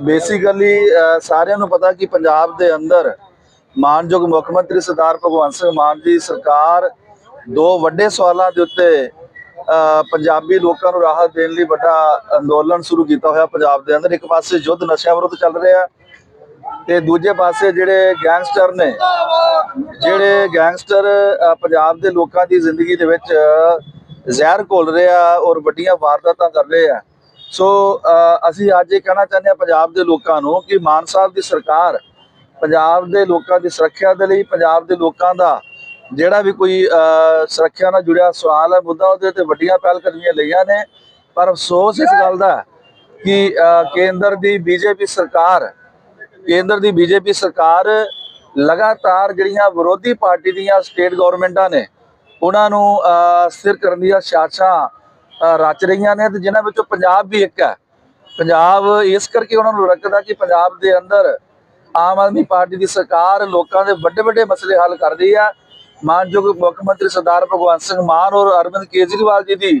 Basically ਸਾਰਿਆਂ ਨੂੰ ਪਤਾ ਕਿ ਪੰਜਾਬ ਦੇ ਅੰਦਰ ਮਾਨਯੋਗ ਮੁੱਖ ਮੰਤਰੀ ਸਰਦਾਰ ਭਗਵੰਤ ਸਿੰਘ ਮਾਨ ਜੀ ਸਰਕਾਰ ਦੋ ਵੱਡੇ ਸਵਾਲਾਂ ਦੇ ਉੱਤੇ ਪੰਜਾਬੀ ਲੋਕਾਂ ਨੂੰ ਰਾਹਤ ਦੇਣ ਲਈ ਵੱਡਾ ਅੰਦੋਲਨ ਸ਼ੁਰੂ ਕੀਤਾ ਹੋਇਆ ਪੰਜਾਬ ਦੇ ਅੰਦਰ। ਇੱਕ ਪਾਸੇ ਯੁੱਧ ਨਸ਼ਿਆਂ ਵਿਰੁੱਧ ਚੱਲ ਰਿਹਾ ਤੇ ਦੂਜੇ ਪਾਸੇ ਜਿਹੜੇ ਗੈਂਗਸਟਰ ਨੇ, ਜਿਹੜੇ ਗੈਂਗਸਟਰ ਪੰਜਾਬ ਦੇ ਲੋਕਾਂ ਦੀ ਜ਼ਿੰਦਗੀ ਦੇ ਵਿੱਚ ਜ਼ਹਿਰ ਘੋਲ ਰਿਹਾ ਔਰ ਵੱਡੀਆਂ ਵਾਰਦਾਤਾਂ ਕਰ ਰਹੇ ਆ। ਸੋ ਅਸੀਂ ਅੱਜ ਇਹ ਕਹਿਣਾ ਚਾਹੁੰਦੇ ਹਾਂ ਪੰਜਾਬ ਦੇ ਲੋਕਾਂ ਨੂੰ ਕਿ ਮਾਨ ਸਾਹਿਬ ਦੀ ਸਰਕਾਰ ਪੰਜਾਬ ਦੇ ਲੋਕਾਂ ਦੀ ਸੁਰੱਖਿਆ ਦੇ ਲਈ ਪੰਜਾਬ ਦੇ ਲੋਕਾਂ ਦਾ ਜਿਹੜਾ ਵੀ ਕੋਈ ਸੁਰੱਖਿਆ ਨਾਲ ਜੁੜਿਆ ਸਵਾਲ ਹੈ ਮੁੱਦਾ ਉਹਦੇ ਤੇ ਵੱਡੀਆਂ ਪਹਿਲ ਕਦਮੀਆਂ ਲਈਆਂ ਨੇ। ਪਰ ਅਫਸੋਸ ਇਸ ਗੱਲ ਦਾ ਕਿ ਕੇਂਦਰ ਦੀ ਬੀਜੇਪੀ ਸਰਕਾਰ ਕੇਂਦਰ ਦੀ ਬੀਜੇਪੀ ਸਰਕਾਰ ਲਗਾਤਾਰ ਜਿਹੜੀਆਂ ਵਿਰੋਧੀ ਪਾਰਟੀ ਦੀਆਂ ਸਟੇਟ ਗਵਰਨਮੈਂਟਾਂ ਨੇ ਉਹਨਾਂ ਨੂੰ ਅ, ਸਥਿਰ ਕਰਨ ਦੀਆਂ ਸਾਜ਼ਿਸ਼ਾਂ ਰਚ ਰਹੀਆਂ ਨੇ ਤੇ ਜਿਨ੍ਹਾਂ ਵਿੱਚੋਂ ਪੰਜਾਬ ਵੀ ਇੱਕ ਹੈ। ਪੰਜਾਬ ਇਸ ਕਰਕੇ ਉਹਨਾਂ ਨੂੰ ਰੱਖਦਾ ਕਿ ਪੰਜਾਬ ਦੇ ਅੰਦਰ ਆਮ ਆਦਮੀ ਪਾਰਟੀ ਦੀ ਸਰਕਾਰ ਲੋਕਾਂ ਦੇ ਵੱਡੇ ਵੱਡੇ ਮਸਲੇ ਹੱਲ ਕਰ ਰਹੀ ਹੈ। ਮਾਨਯੋਗ ਮੁੱਖ ਮੰਤਰੀ ਸਰਦਾਰ ਭਗਵੰਤ ਸਿੰਘ ਮਾਨ ਔਰ ਅਰਵਿੰਦ ਕੇਜਰੀਵਾਲ ਜੀ ਦੀ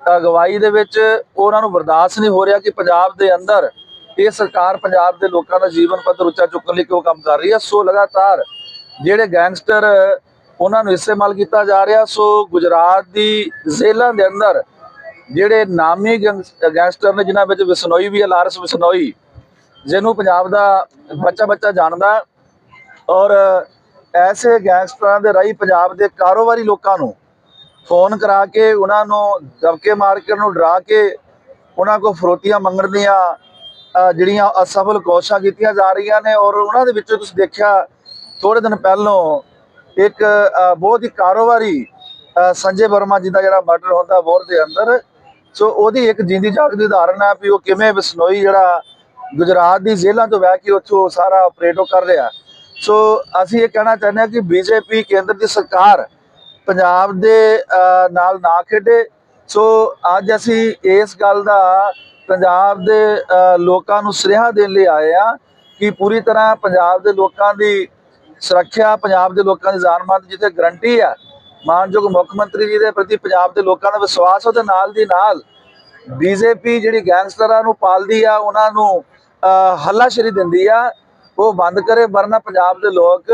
ਅਗਵਾਈ ਦੇ ਵਿੱਚ ਉਹਨਾਂ ਨੂੰ ਬਰਦਾਸ਼ਤ ਨਹੀਂ ਹੋ ਰਿਹਾ ਕਿ ਪੰਜਾਬ ਦੇ ਅੰਦਰ ਇਹ ਸਰਕਾਰ ਪੰਜਾਬ ਦੇ ਲੋਕਾਂ ਦਾ ਜੀਵਨ ਪੱਧਰ ਉੱਚਾ ਚੁੱਕਣ ਲਈ ਕਿਉਂ ਕੰਮ ਕਰ ਰਹੀ ਹੈ। ਸੋ ਲਗਾਤਾਰ ਜਿਹੜੇ ਗੈਂਗਸਟਰ ਉਹਨਾਂ ਨੂੰ ਇਸਤੇਮਾਲ ਕੀਤਾ ਜਾ ਰਿਹਾ, ਸੋ ਗੁਜਰਾਤ ਦੀ ਜੇਲ੍ਹਾਂ ਦੇ ਅੰਦਰ ਜਿਹੜੇ ਨਾਮੀ ਗੈਂਗਸ- ਗੈਂਗਸਟਰ ਨੇ, ਜਿਨ੍ਹਾਂ ਵਿੱਚ ਵਿਸਨੋਈ ਵੀ ਹੈ, ਲਾਰਸ ਵਿਸਨੋਈ, ਜਿਹਨੂੰ ਪੰਜਾਬ ਦਾ ਬੱਚਾ ਬੱਚਾ ਜਾਣਦਾ ਔਰ ਐਸੇ ਗੈਂਗਸਟਰਾਂ ਦੇ ਰਾਹੀਂ ਪੰਜਾਬ ਦੇ ਕਾਰੋਬਾਰੀ ਲੋਕਾਂ ਨੂੰ ਫੋਨ ਕਰਾ ਕੇ, ਉਹਨਾਂ ਨੂੰ ਦਬਕੇ ਮਾਰ ਕੇ, ਉਹਨਾਂ ਨੂੰ ਡਰਾ ਕੇ, ਉਹਨਾਂ ਕੋ ਫਰੋਤੀਆਂ ਮੰਗਣ ਦੀਆਂ ਜਿਹੜੀਆਂ ਅਸਫਲ ਕੋਸ਼ਿਸ਼ਾਂ ਕੀਤੀਆਂ ਜਾ ਰਹੀਆਂ ਨੇ ਔਰ ਉਹਨਾਂ ਦੇ ਵਿੱਚੋਂ ਤੁਸੀਂ ਦੇਖਿਆ ਥੋੜੇ ਦਿਨ ਪਹਿਲਾਂ ਇੱਕ ਬਹੁਤ ਹੀ ਕਾਰੋਬਾਰੀ ਸੰਜੇ ਵਰਮਾ ਜੀ ਦਾ ਜਿਹੜਾ ਮਰਡਰ ਹੁੰਦਾ ਬੋਰ ਦੇ ਅੰਦਰ ਸੋ ਉਹਦੀ ਇੱਕ ਜਿੰਦੀ ਜਾਗਦੀ ਉਦਾਹਰਨ ਹੈ ਵੀ ਉਹ ਕਿਵੇਂ ਬਿਸਨੋਈ ਜਿਹੜਾ ਗੁਜਰਾਤ ਦੀ ਜੇਲ੍ਹਾਂ ਤੋਂ ਵਹਿ ਕੇ ਉੱਥੋਂ ਸਾਰਾ ਆਪਰੇਟੋ ਕਰ ਰਿਹਾ। ਸੋ ਅਸੀਂ ਇਹ ਕਹਿਣਾ ਚਾਹੁੰਦੇ ਹਾਂ ਕਿ ਬੀਜੇਪੀ ਕੇਂਦਰ ਦੀ ਸਰਕਾਰ ਪੰਜਾਬ ਦੇ ਨਾਲ ਨਾ ਖੇਡੇ। ਸੋ ਅੱਜ ਅਸੀਂ ਇਸ ਗੱਲ ਦਾ ਪੰਜਾਬ ਦੇ ਲੋਕਾਂ ਨੂੰ ਸੁਨੇਹਾ ਦੇਣ ਲਈ ਆਏ ਆ ਕਿ ਪੂਰੀ ਤਰ੍ਹਾਂ ਪੰਜਾਬ ਦੇ ਲੋਕਾਂ ਦੀ ਸੁਰੱਖਿਆ, ਪੰਜਾਬ ਦੇ ਲੋਕਾਂ ਦੀ ਜਾਨ ਮਾਲ ਦੀ ਜਿੱਥੇ ਗਰੰਟੀ ਆ ਮਾਨਯੋਗ ਮੁੱਖ ਮੰਤਰੀ ਜੀ ਦੇ ਪ੍ਰਤੀ ਪੰਜਾਬ ਦੇ ਲੋਕਾਂ ਦਾ ਵਿਸ਼ਵਾਸ ਉਹਦੇ ਨਾਲ ਦੀ ਨਾਲ ਬੀਜੇਪੀ ਜਿਹੜੀ ਗੈਂਗਸਟਰਾਂ ਨੂੰ ਪਾਲਦੀ ਆ, ਉਹਨਾਂ ਨੂੰ ਹੱਲਾਸ਼ੇਰੀ ਦਿੰਦੀ ਆ, ਉਹ ਬੰਦ ਕਰੇ, ਵਰਨਾ ਪੰਜਾਬ ਦੇ ਲੋਕ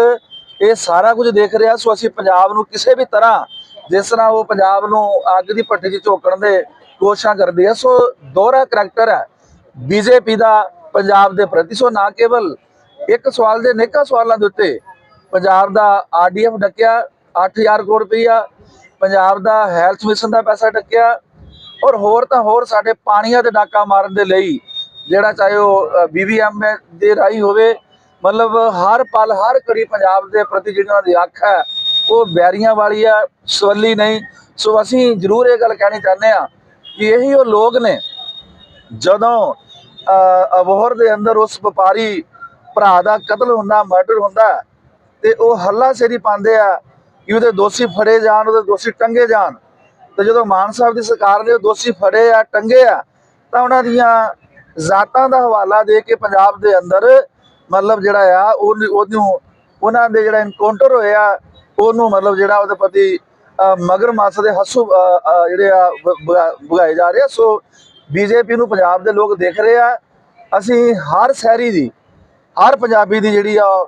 ਇਹ ਸਾਰਾ ਕੁਝ ਦੇਖ ਰਿਹਾ ਸੋ ਅਸੀਂ ਪੰਜਾਬ ਨੂੰ ਕਿਸੇ ਵੀ ਤਰ੍ਹਾਂ ਜਿਸ ਤਰ੍ਹਾਂ ਉਹ ਪੰਜਾਬ ਨੂੰ ਅੱਗ ਦੀ ਭੱਠੀ 'ਚ ਝੋਕਣ ਦੇ ਕੋਸ਼ਿਸ਼ਾਂ ਕਰਦੀ ਹੈ ਸੋ ਦੋਹਰਾ ਕਰੈਕਟਰ ਹੈ ਬੀਜੇਪੀ ਦਾ ਪੰਜਾਬ ਦੇ ਪ੍ਰਤੀ। ਸੋ ਨਾ ਕੇਵਲ ਇੱਕ ਸਵਾਲ ਦੇ ਅਨੇਕਾਂ ਸਵਾਲਾਂ ਦੇ ਉੱਤੇ ਪੰਜਾਬ ਦਾ ਆਰਡੀਐਫ ਡੱਕਿਆ 8000 ਕਰੋੜ ਰੁਪਈਆ ਪੰਜਾਬ ਦਾ ਹੈਲਥ ਮਿਸ਼ਨ ਦਾ ਪੈਸਾ ਡੱਕਿਆ ਔਰ ਹੋਰ ਤਾਂ ਹੋਰ ਸਾਡੇ ਪਾਣੀਆਂ ਤੇ ਡਾਕਾ ਮਾਰਨ ਦੇ ਲਈ ਜਿਹੜਾ ਚਾਹੇ ਉਹ ਬੀਬੀਐਮ ਦੇ ਰਾਹੀਂ ਹੋਵੇ ਮਤਲਬ ਹਰ ਪਲ ਹਰ ਘੜੀ ਪੰਜਾਬ ਦੇ ਪ੍ਰਤੀ ਜਿਹੜੀ ਉਹਨਾਂ ਦੀ ਅੱਖ ਹੈ ਉਹ ਬੈਰੀਆਂ ਵਾਲੀ ਆ ਸਵੱਲੀ ਨਹੀਂ। ਸੋ ਅਸੀਂ ਜ਼ਰੂਰ ਇਹ ਗੱਲ ਕਹਿਣੀ ਚਾਹੁੰਦੇ ਆ ਕਿ ਇਹੀ ਉਹ ਲੋਕ ਨੇ ਜਦੋਂ ਅਹ, ਅਬੋਹਰ ਦੇ ਅੰਦਰ ਉਸ ਵਪਾਰੀ ਭਰਾ ਦਾ ਕਤਲ ਹੁੰਦਾ ਮਰਡਰ ਹੁੰਦਾ ਤੇ ਉਹ ਹੱਲਾ ਸੇਰੀ ਪਾਉਂਦੇ ਆ ਕਿ ਉਹਦੇ ਦੋਸ਼ੀ ਫੜੇ ਜਾਣ ਉਹਦੇ ਦੋਸ਼ੀ ਟੰਗੇ ਜਾਣ। ਤੇ ਜਦੋਂ ਮਾਨ ਸਾਹਿਬ ਦੀ ਸਰਕਾਰ ਨੇ ਉਹ ਦੋਸ਼ੀ ਫੜੇ ਆ ਟੰਗੇ ਆ ਤਾਂ ਉਹਨਾਂ ਦੀਆਂ ਜ਼ਾਤਾਂ ਦਾ ਹਵਾਲਾ ਦੇ ਕੇ ਪੰਜਾਬ ਦੇ ਅੰਦਰ ਮਤਲਬ ਜਿਹੜਾ ਆ ਉਹਨੂੰ ਉਹਨਾਂ ਦੇ ਜਿਹੜਾ ਐਨਕਾਊਂਟਰ ਹੋਇਆ ਉਹਨੂੰ ਮਤਲਬ ਜਿਹੜਾ ਉਹਦੇ ਪ੍ਰਤੀ ਮਗਰ ਮਾਸ ਦੇ ਹੱਸੂ ਜਿਹੜੇ ਆ ਭਗਾਏ ਜਾ ਰਹੇ ਆ। ਸੋ ਬੀਜੇਪੀ ਨੂੰ ਪੰਜਾਬ ਦੇ ਲੋਕ ਦੇਖ ਰਹੇ ਆ। ਅਸੀਂ ਹਰ ਸ਼ਹਿਰੀ ਦੀ ਹਰ ਪੰਜਾਬੀ ਦੀ ਜਿਹੜੀ ਆ ਅ,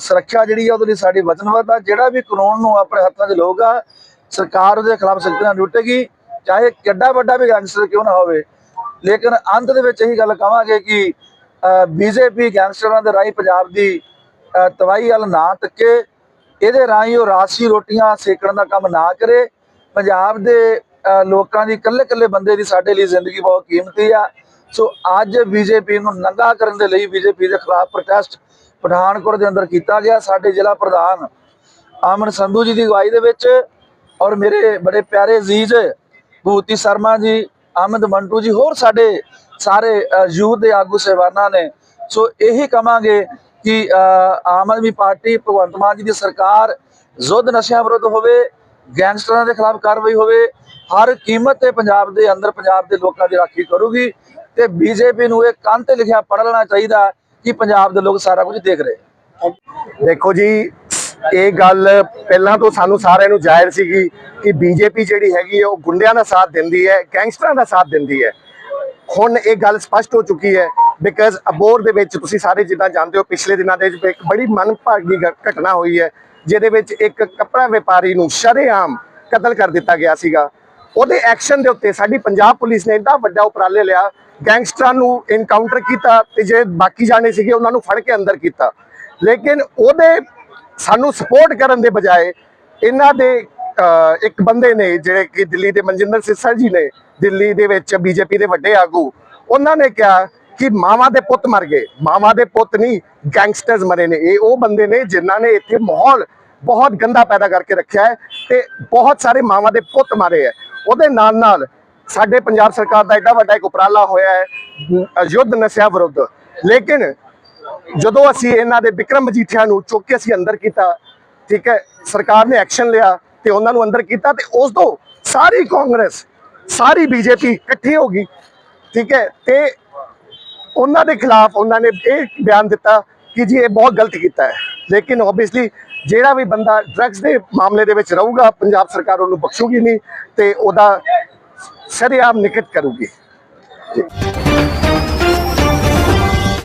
ਸੁਰੱਖਿਆ ਜਿਹੜੀ ਆ ਉਹਦੇ ਲਈ ਸਾਡੀ ਵਚਨਬੱਧ ਆ। ਜਿਹੜਾ ਵੀ ਕਾਨੂੰਨ ਨੂੰ ਆਪਣੇ ਹੱਥਾਂ 'ਚ ਲਊਗਾ ਸਰਕਾਰ ਉਹਦੇ ਖਿਲਾਫ ਸਖਤੀ ਨਾਲ ਲੁੱਟੇਗੀ, ਚਾਹੇ ਕਿੱਡਾ ਵੱਡਾ ਵੀ ਗੈਂਗਸਟਰ ਕਿਉਂ ਨਾ ਹੋਵੇ। ਲੇਕਿਨ ਅੰਤ ਦੇ ਵਿੱਚ ਇਹੀ ਗੱਲ ਕਹਾਂਗੇ ਕਿ ਬੀਜੇਪੀ ਗੈਂਗਸਟਰਾਂ ਦੇ ਰਾਹੀਂ ਪੰਜਾਬ ਦੀ ਤਬਾਹੀ ਵੱਲ ਨਾ ਤੱਕੇ। ਇਹਦੇ ਰਾਹੀਂ ਉਹ ਰਾਸੀ ਰੋਟੀਆਂ ਸੇਕਣ ਦਾ ਕੰਮ ਨਾ ਕਰੇ। ਪੰਜਾਬ ਦੇ ਲੋਕਾਂ ਦੀ ਇਕੱਲੇ ਇਕੱਲੇ ਬੰਦੇ ਦੀ ਸਾਡੇ ਲਈ ਜ਼ਿੰਦਗੀ ਬਹੁਤ ਕੀਮਤੀ ਆ। ਸੋ ਅੱਜ ਬੀਜੇਪੀ ਨੂੰ ਨੰਗਾ ਕਰਨ ਦੇ ਲਈ ਬੀਜੇਪੀ ਦੇ ਖਿਲਾਫ ਪ੍ਰੋਟੈਸਟ ਪਠਾਨਕੋਟ ਦੇ ਅੰਦਰ ਕੀਤਾ ਗਿਆ। ਸਾਡੇ ਜ਼ਿਲ੍ਹਾ ਪ੍ਰਧਾਨ ਆਮਨ ਸੰਧੂ ਜੀ ਦੀ ਅਗਵਾਈ ਦੇ ਵਿੱਚ ਔਰ ਮੇਰੇ ਬੜੇ ਪਿਆਰੇ ਅਜ਼ੀਜ਼ ਭੂਤੀ ਸ਼ਰਮਾ ਜੀ ਅਹਿਮਦ ਮੰਟੂ ਜੀ ਹੋਰ ਸਾਡੇ ਸਾਰੇ ਯੂਥ ਦੇ ਆਗੂ ਸਹਿਬਾਨਾਂ ਨੇ। ਸੋ ਇਹੀ ਕਵਾਂਗੇ ਕਿ ਅ, ਆਮ ਆਦਮੀ ਪਾਰਟੀ ਭਗਵੰਤ ਮਾਨ ਜੀ ਦੀ ਸਰਕਾਰ ਜ਼ੁੱਦ ਨਸ਼ਿਆਂ ਵਿਰੁੱਧ ਹੋਵੇ ਗੈਂਗਸਟਰਾਂ ਦੇ ਖਿਲਾਫ ਕਾਰਵਾਈ ਹੋਵੇ ਹਰ ਕੀਮਤ ਤੇ ਪੰਜਾਬ ਦੇ ਅੰਦਰ ਪੰਜਾਬ ਦੇ ਲੋਕਾਂ ਦੀ ਰਾਖੀ ਕਰੂਗੀ ਤੇ ਬੀਜੇਪੀ ਨੂੰ ਇਹ ਕੰਨ ਤੇ ਲਿਖਿਆ ਪੜ੍ਹ ਲੈਣਾ ਚਾਹੀਦਾ। ਕਿ ਪੰਜਾਬ ਦੇ ਲੋਕ ਸਾਰਾ ਕੁਝ ਦੇਖ ਰਹੇ। ਦੇਖੋ ਜੀ, ਇਹ ਗੱਲ ਪਹਿਲਾਂ ਤੋਂ ਸਾਨੂੰ ਸਾਰਿਆਂ ਨੂੰ ਜ਼ਾਹਿਰ ਸੀਗੀ ਕਿ ਬੀਜੇਪੀ ਜਿਹੜੀ ਹੈਗੀ ਉਹ ਗੁੰਡਿਆਂ ਦਾ ਸਾਥ ਦਿੰਦੀ ਹੈ, ਗੈਂਗਸਟਰਾਂ ਦਾ ਸਾਥ ਦਿੰਦੀ ਹੈ। ਹੁਣ ਇਹ ਗੱਲ ਸਪਸ਼ਟ ਹੋ ਚੁੱਕੀ ਹੈ ਬਿਕਾਜ਼ ਅਬੋਰ ਦੇ ਵਿੱਚ ਤੁਸੀਂ ਸਾਰੇ ਜਿੱਦਾਂ ਜਾਣਦੇ ਹੋ, ਪਿਛਲੇ ਦਿਨਾਂ ਦੇ ਵਿੱਚ ਇੱਕ ਬੜੀ ਮਨਭਾਗੀ ਘ- ਘਟਨਾ ਹੋਈ ਹੈ, ਜਿਹਦੇ ਵਿੱਚ ਇੱਕ ਕੱਪੜਾ ਵਪਾਰੀ ਨੂੰ ਸ਼ਰੇਆਮ ਕਤਲ ਕਰ ਦਿੱਤਾ ਗਿਆ ਸੀਗਾ। ਉਹਦੇ ਐਕਸ਼ਨ ਦੇ ਉੱਤੇ ਸਾਡੀ ਪੰਜਾਬ ਪੁਲਿਸ ਨੇ ਇੰਨਾ ਵੱਡਾ ਉਪਰਾਲੇ ਲਿਆ, ਗੈਂਗਸਟਰਾਂ ਨੂੰ ਇਨਕਾਊਂਟਰ ਕੀਤਾ ਤੇ ਜਿਹੜੇ ਬਾਕੀ ਜਾਣੇ ਸੀਗੇ ਉਹਨਾਂ ਨੂੰ ਫੜ ਕੇ ਅੰਦਰ ਕੀਤਾ। ਲੇਕਿਨ ਉਹਦੇ ਸਾਨੂੰ ਸਪੋਰਟ ਕਰਨ ਦੇ ਬਜਾਏ ਇਹਨਾਂ ਦੇ ਇੱਕ ਬੰਦੇ ਨੇ ਜਿਹੜੇ ਕਿ ਦਿੱਲੀ ਦੇ ਮਨਜਿੰਦਰ ਸਿੱਸਾ ਜੀ ਨੇ, ਦਿੱਲੀ ਦੇ ਵਿੱਚ ਬੀਜੇਪੀ ਦੇ ਵੱਡੇ ਆਗੂ, ਉਹਨਾਂ ਨੇ ਕਿਹਾ ਕਿ ਮਾਵਾਂ ਦੇ ਪੁੱਤ ਮਰ ਗਏ। ਮਾਵਾਂ ਦੇ ਪੁੱਤ ਨਹੀਂ, ਗੈਂਗਸਟਰਸ ਮਰੇ ਨੇ। ਇਹ ਉਹ ਬੰਦੇ ਨੇ ਜਿਨ੍ਹਾਂ ਨੇ ਇੱਥੇ ਮਾਹੌਲ ਬਹੁਤ ਗੰਦਾ ਪੈਦਾ ਕਰਕੇ ਰੱਖਿਆ ਹੈ ਤੇ ਬਹੁਤ ਸਾਰੇ ਮਾਵਾਂ ਦੇ ਪੁੱਤ ਮਾਰੇ ਹੈ। ਉਹਦੇ ਨਾਲ ਨਾਲ ਸਾਡੇ ਪੰਜਾਬ ਸਰਕਾਰ ਦਾ ਐਡਾ ਵੱਡਾ ਇੱਕ ਉਪਰਾਲਾ ਹੋਇਆ ਹੈ ਯੁੱਧ ਨਸ਼ਿਆਂ ਵਿਰੁੱਧ। ਲੇਕਿਨ ਜਦੋਂ ਅਸੀਂ ਇਹਨਾਂ ਦੇ ਵਿਕਰਮ ਮਜੀਠੀਆ ਨੂੰ ਚੁੱਕ ਕੇ ਅਸੀਂ ਅੰਦਰ ਕੀਤਾ, ਠੀਕ ਹੈ, ਸਰਕਾਰ ਨੇ ਐਕਸ਼ਨ ਲਿਆ ਤੇ ਉਹਨਾਂ ਨੂੰ ਅੰਦਰ ਕੀਤਾ ਤੇ ਉਸ ਤੋਂ ਸਾਰੀ ਕਾਂਗਰਸ, ਸਾਰੀ ਬੀਜੇਪੀ ਇਕੱਠੀ ਹੋ ਗਈ, ਠੀਕ ਹੈ, ਤੇ ਉਹਨਾਂ ਦੇ ਖਿਲਾਫ ਉਹਨਾਂ ਨੇ ਇਹ ਬਿਆਨ ਦਿੱਤਾ ਕਿ ਜੀ ਇਹ ਬਹੁਤ ਗਲਤ ਕੀਤਾ ਹੈ। ਲੇਕਿਨ ਆਬਵੀਅਸਲੀ ਜਿਹੜਾ ਵੀ ਬੰਦਾ ਡਰੱਗਸ ਦੇ ਮਾਮਲੇ ਦੇ ਵਿੱਚ ਰਹੂਗਾ, ਪੰਜਾਬ ਸਰਕਾਰ ਉਹਨੂੰ ਬਖਸ਼ੂਗੀ ਨਹੀਂ ਤੇ ਉਹਦਾ ਸ਼ਰੇਆਮ ਨਿਕਟ ਕਰੂਗੀ।